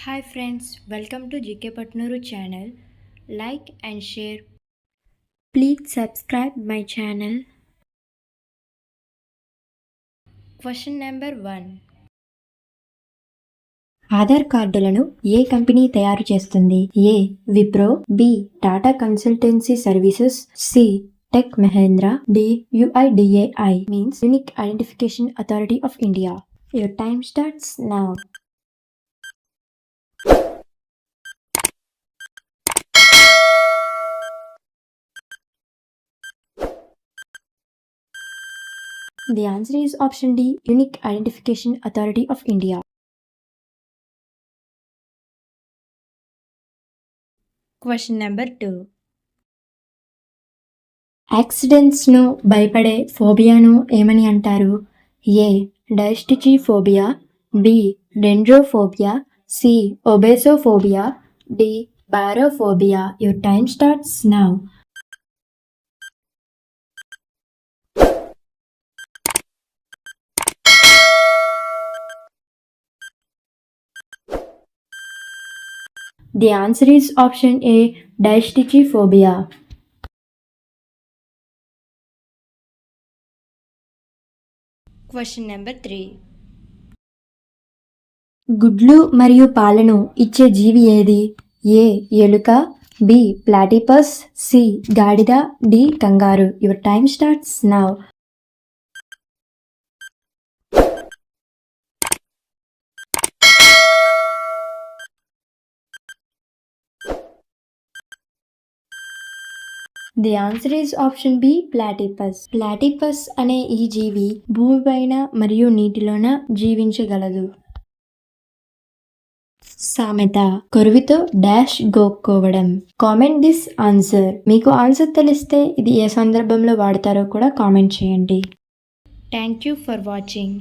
Hi friends welcome to GK Patnuru channel like and share please subscribe my channel question number one Aadhaar కార్డులను ఏ company తయారు చేస్తుంది? A Wipro B Tata consultancy services C tech Mahindra D UIDAI means unique identification authority of India. Your time starts now The answer is option D Unique Identification Authority of India. Question number 2. యాక్సిడెంట్స్ను భయపడే ఫోబియాను ఏమని అంటారు A dystychiphobia B dendrophobia C obesophobia D barophobia your time starts now The answer is option A Diastichophobia. Question number 3. గుడ్లు మరియు పాలను ఇచ్చే జీవి ఏది ఏ ఎలుక బి ప్లాటిపస్ సి గాడిద D kangaroo your time starts now the answer is option B platypus platypus అనే ఈ జీవి భూమిపైన మరియు నీటిలోన జీవించగలదు. సామెత కొరువితో డాష్ గోక్కోవడం. Comment this answer. మీకు ఆన్సర్ తెలిస్తే ఇది ఏ సందర్భంలో వాడతారో కూడా కామెంట్ చేయండి. Thank you for watching.